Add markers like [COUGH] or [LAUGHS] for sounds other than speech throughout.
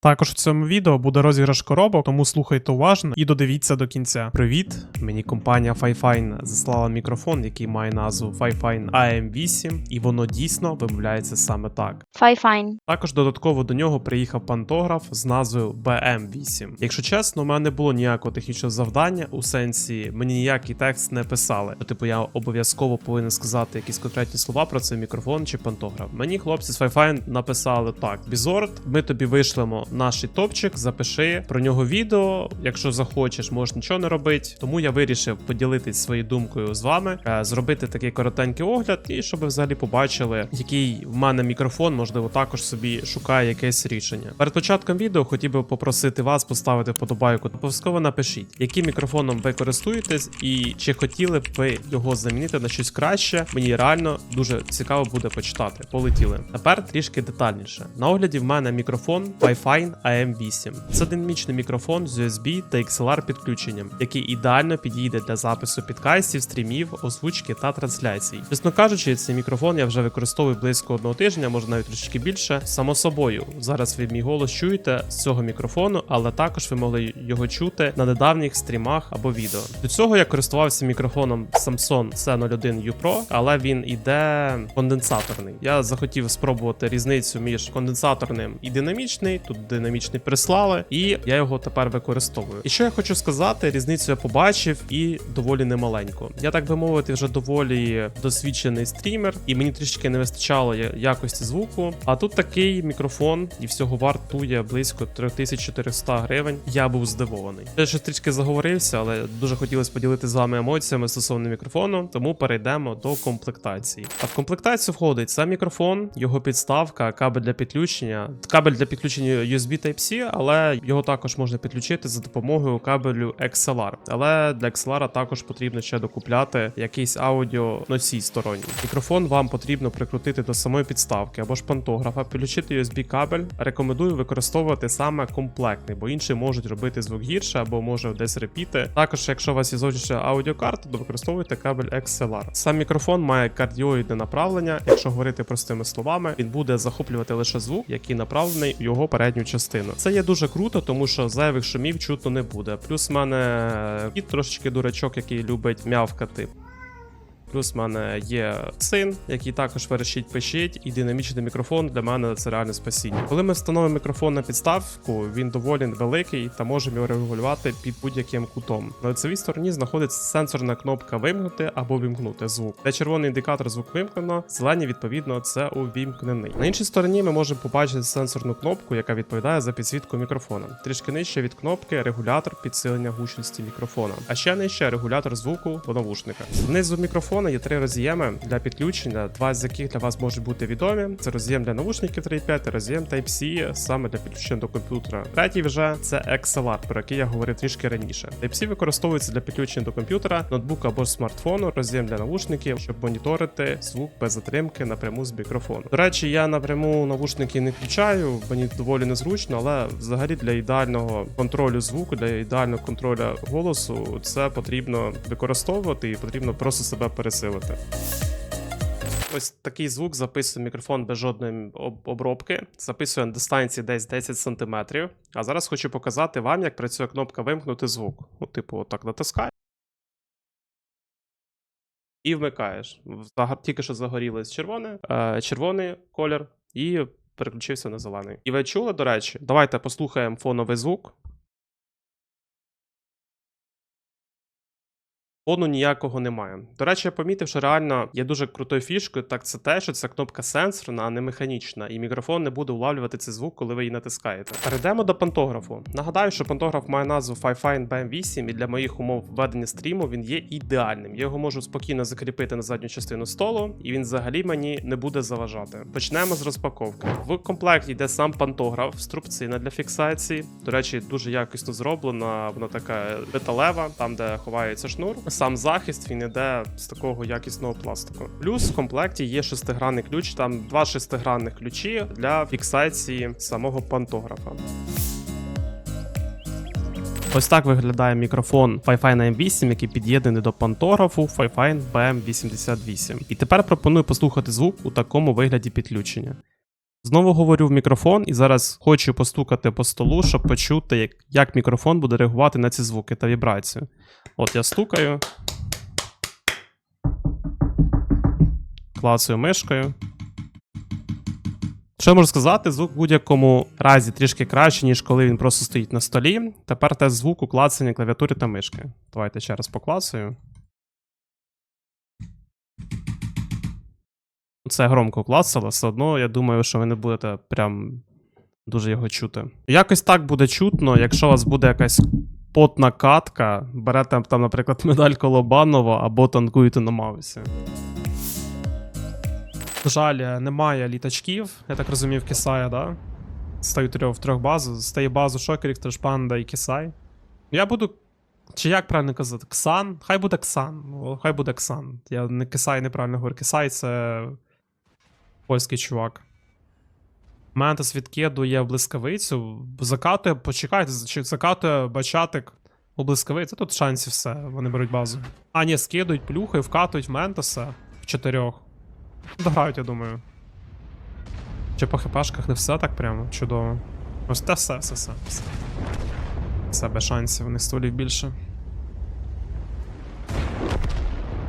Також в цьому відео буде розіграш коробок, тому слухайте уважно і додивіться до кінця. Привіт! Мені компанія Fifine заслала мікрофон, який має назву Fifine AM8, і воно дійсно вимовляється саме так. Fine. Також додатково до нього приїхав пантограф з назвою BM8. Якщо чесно, у мене не було ніякого технічного завдання у сенсі мені ніякий текст не писали. Ну, Типу, я обов'язково повинен сказати якісь конкретні слова про цей мікрофон чи пантограф. Мені хлопці з Fifine написали так: Бізорд, ми тобі вишлемо наш топчик, запиши про нього відео. Якщо захочеш, можеш нічого не робити. Тому я вирішив поділитись своєю думкою з вами, е, зробити такий коротенький огляд, і щоб взагалі побачили, який в мене мікрофон, можливо, також собі шукає якесь рішення. Перед початком відео хотів би попросити вас поставити вподобайку. Обов'язково напишіть, яким мікрофоном ви користуєтесь, і чи хотіли б ви його замінити на щось краще. Мені реально дуже цікаво буде почитати. Полетіли. Тепер трішки детальніше. На огляді в мене мікрофон Wi-Fi AM8. Це динамічний мікрофон з USB та XLR підключенням, який ідеально підійде для запису підкастів, стрімів, озвучки та трансляцій. Чесно кажучи, цей мікрофон я вже використовую близько одного тижня, може навіть трошки більше. Само собою, зараз ви мій голос чуєте з цього мікрофону, але також ви могли його чути на недавніх стрімах або відео. До цього я користувався мікрофоном Samsung C01U Pro, але він іде конденсаторний. Я захотів спробувати різницю між конденсаторним і динамічний. Тут динамічний прислали, і я його тепер використовую. І що я хочу сказати, різницю я побачив і доволі немаленьку. Я так би мовити, вже доволі досвідчений стрімер, і мені трішки не вистачало якості звуку. А тут такий мікрофон і всього вартує близько 3400 гривень. Я був здивований. Я ще трішки заговорився, але дуже хотілося поділити з вами емоціями стосовно мікрофону, тому перейдемо до комплектації. А в комплектацію входить сам мікрофон, його підставка, кабель для підключення, кабель для підключення USB Type-C, але його також можна підключити за допомогою кабелю XLR. Але для XLR також потрібно ще докупляти якийсь аудіо носій сторонній. Мікрофон вам потрібно прикрутити до самої підставки або ж пантографа, підключити USB кабель. Рекомендую використовувати саме комплектний, бо інші можуть робити звук гірше або може десь репіти. Також, якщо у вас є зовнішня аудіокарта, то використовуйте кабель XLR. Сам мікрофон має кардіоїдне направлення. Якщо говорити простими словами, він буде захоплювати лише звук, який направлений в його передню частину. Це є дуже круто, тому що зайвих шумів чутно не буде. Плюс в мене кіт трошечки дурачок, який любить м'явкати. Плюс в мене є син, який також верещить пишіть, і динамічний мікрофон для мене це реальне спасіння. Коли ми встановимо мікрофон на підставку, він доволі великий та можемо його регулювати під будь-яким кутом. На лицевій стороні знаходиться сенсорна кнопка вимкнути або вимкнути звук. Де червоний індикатор звук вимкнено, зелені відповідно це увімкнений. На іншій стороні ми можемо побачити сенсорну кнопку, яка відповідає за підсвітку мікрофона. Трішки нижче від кнопки регулятор підсилення гучності мікрофона, а ще нижче регулятор звуку по навушниках. Знизу мікрофона є три роз'єми для підключення, два з яких для вас можуть бути відомі. Це роз'єм для навушників 3.5 та роз'єм Type-C саме для підключення до комп'ютера. Третій вже це XLR, про який я говорив трішки раніше. Type-C використовується для підключення до комп'ютера, ноутбука або смартфону, роз'єм для навушників, щоб моніторити звук без затримки напряму з мікрофону. До речі, я напряму навушники не включаю, мені доволі незручно, але взагалі для ідеального контролю звуку, для ідеального контролю голосу, це потрібно використовувати і потрібно просто себе пересилити. Ось такий звук записує мікрофон без жодної обробки. Записує на дистанції десь 10 см. А зараз хочу показати вам, як працює кнопка вимкнути звук. Ну, типу, отак натискаєш. І вмикаєш. Тільки що загорілось червоне, е, червоний колір, і переключився на зелений. І ви чули, до речі, давайте послухаємо фоновий звук. Фону ніякого немає. До речі, я помітив, що реально є дуже крутою фішкою, так це те, що ця кнопка сенсорна, а не механічна, і мікрофон не буде улавлювати цей звук, коли ви її натискаєте. Перейдемо до пантографу. Нагадаю, що пантограф має назву Fifine BM8, і для моїх умов ведення стріму він є ідеальним. Я його можу спокійно закріпити на задню частину столу, і він взагалі мені не буде заважати. Почнемо з розпаковки. В комплекті йде сам пантограф, струбцина для фіксації. До речі, дуже якісно зроблена. Вона така металева, там де ховається шнур. Сам захист він іде з такого якісного пластику. Плюс в комплекті є шестигранний ключ, там два шестигранних ключі для фіксації самого пантографа. Ось так виглядає мікрофон Fifine M8, який під'єднаний до пантографу Fifine BM88. І тепер пропоную послухати звук у такому вигляді підключення. Знову говорю в мікрофон, і зараз хочу постукати по столу, щоб почути, як, як мікрофон буде реагувати на ці звуки та вібрацію. От я стукаю. Клацаю мишкою. Що я можу сказати, звук в будь-якому разі трішки краще, ніж коли він просто стоїть на столі. Тепер тест звуку клацання клавіатури та мишки. Давайте ще раз поклацаю. Це громко клацало, все одно я думаю, що ви не будете прям дуже його чути. Якось так буде чутно, якщо у вас буде якась потна катка, берете там, наприклад, [LAUGHS] медаль Колобанова або танкуєте на Маусі. На жаль, немає літачків, я так розумів, Кисая, да? Стаю трьох, в трьох базу. Стає базу Шокерік, Трешпанда і Кисай. Я буду. Чи як правильно казати? Ксан? Хай буде Ксан. Хай буде Ксан. Я не Кисай неправильно говорю. Кисай це польський чувак. Ментос відкидує блискавицю, закатує, почекайте, закатує бачатик у блискавицю. Тут шансів все, вони беруть базу. А, ні, скидують, плюхають, вкатують Ментоса в чотирьох. Дограють, я думаю. Чи по хпшках не все так прямо чудово. Ось те все, все, все. Все, без шансів, у них стволів більше.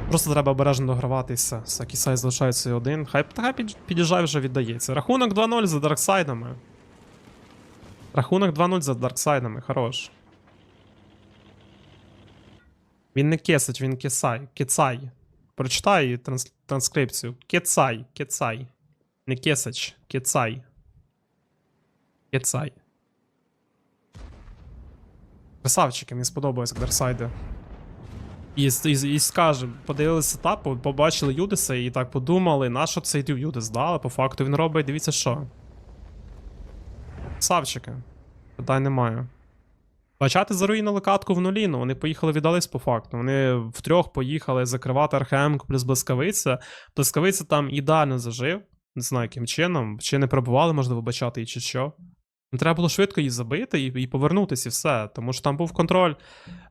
Просто треба обережно догравати і все. Все, залишається один. Хай, хай під, під'їжджай вже віддається. Рахунок 2-0 за дарксайдами. Рахунок 2-0 за дарксайдами, хорош. Він не кесить, він кисай. Кицай. Прочитай транс- транскрипцію. Кецай, кецай. Не кесач, кецай. Кецай. Красавчики, мені сподобалось Дарсайди. І, і, і скаже, подивилися етап, по- побачили Юдиса і так подумали, на що цей Юдис дали. По факту він робить, дивіться що. Красавчики. Питань немає. Бачати заруїнили катку в нулі, ну вони поїхали віддались по факту. Вони втрьох поїхали закривати Археемку плюс блискавиця. Блискавиця там ідеально зажив. Не знаю, яким чином. Чи не пробували, можливо, бачати, чи що. Ну, Треба було швидко її забити і, і повернутися, і все. Тому що там був контроль.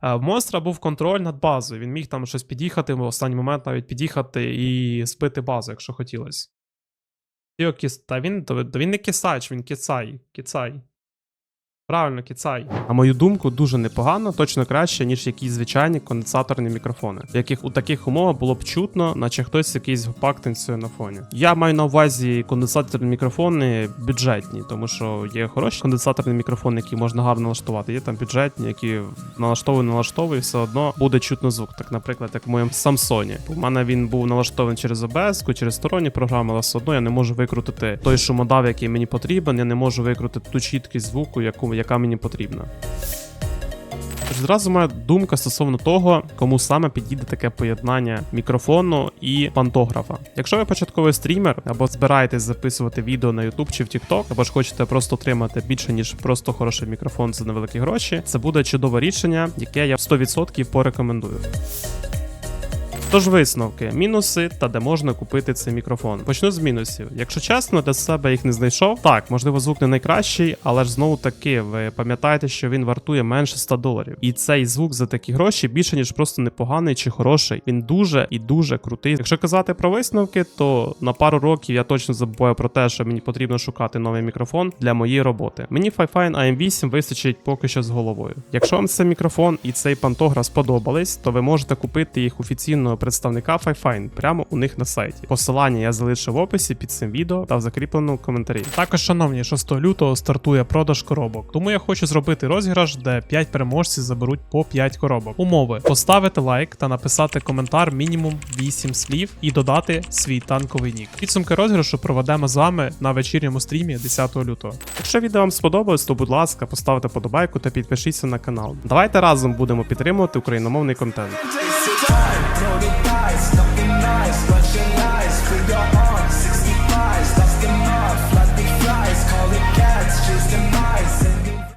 Е, В монстра був контроль над базою. Він міг там щось під'їхати, в останній момент навіть під'їхати і збити базу, якщо хотілося. Та він, та він не кисач, він кицай. Кицай. Правильно, кицай. На мою думку, дуже непогано, точно краще, ніж якісь звичайні конденсаторні мікрофони, яких у таких умовах було б чутно, наче хтось якийсь гопак танцює на фоні. Я маю на увазі конденсаторні мікрофони бюджетні, тому що є хороші конденсаторні мікрофони, які можна гарно налаштувати. Є там бюджетні, які налаштовує, налаштовує, все одно буде чутно звук. Так, наприклад, як в моєму Самсоні. У мене він був налаштований через OBS, через сторонні програми, але все одно я не можу викрутити той шумодав, який мені потрібен. Я не можу викрутити ту чіткість звуку, яку, яка мені потрібна. Тож зразу моя думка стосовно того, кому саме підійде таке поєднання мікрофону і пантографа. Якщо ви початковий стрімер або збираєтесь записувати відео на YouTube чи в TikTok, або ж хочете просто отримати більше ніж просто хороший мікрофон за невеликі гроші, це буде чудове рішення, яке я 100% порекомендую. Тож висновки, мінуси та де можна купити цей мікрофон. Почну з мінусів. Якщо чесно, для себе їх не знайшов. Так, можливо, звук не найкращий, але ж знову таки, ви пам'ятаєте, що він вартує менше 100 доларів. І цей звук за такі гроші більше ніж просто непоганий чи хороший. Він дуже і дуже крутий. Якщо казати про висновки, то на пару років я точно забуваю про те, що мені потрібно шукати новий мікрофон для моєї роботи. Мені Fifine AM8 вистачить поки що з головою. Якщо вам цей мікрофон і цей пантограф сподобались, то ви можете купити їх офіційного представника Fifine прямо у них на сайті. Посилання я залишив в описі під цим відео та в закріпленому коментарі. Також, шановні, 6 лютого стартує продаж коробок. Тому я хочу зробити розіграш, де 5 переможців заберуть по 5 коробок. Умови: поставити лайк та написати коментар мінімум 8 слів і додати свій танковий нік. Підсумки розіграшу проведемо з вами на вечірньому стрімі 10 лютого. Якщо відео вам сподобалось, то будь ласка, поставте подобайку та підпишіться на канал. Давайте разом будемо підтримувати україномовний контент. thighs, looking nice, clutching eyes, with your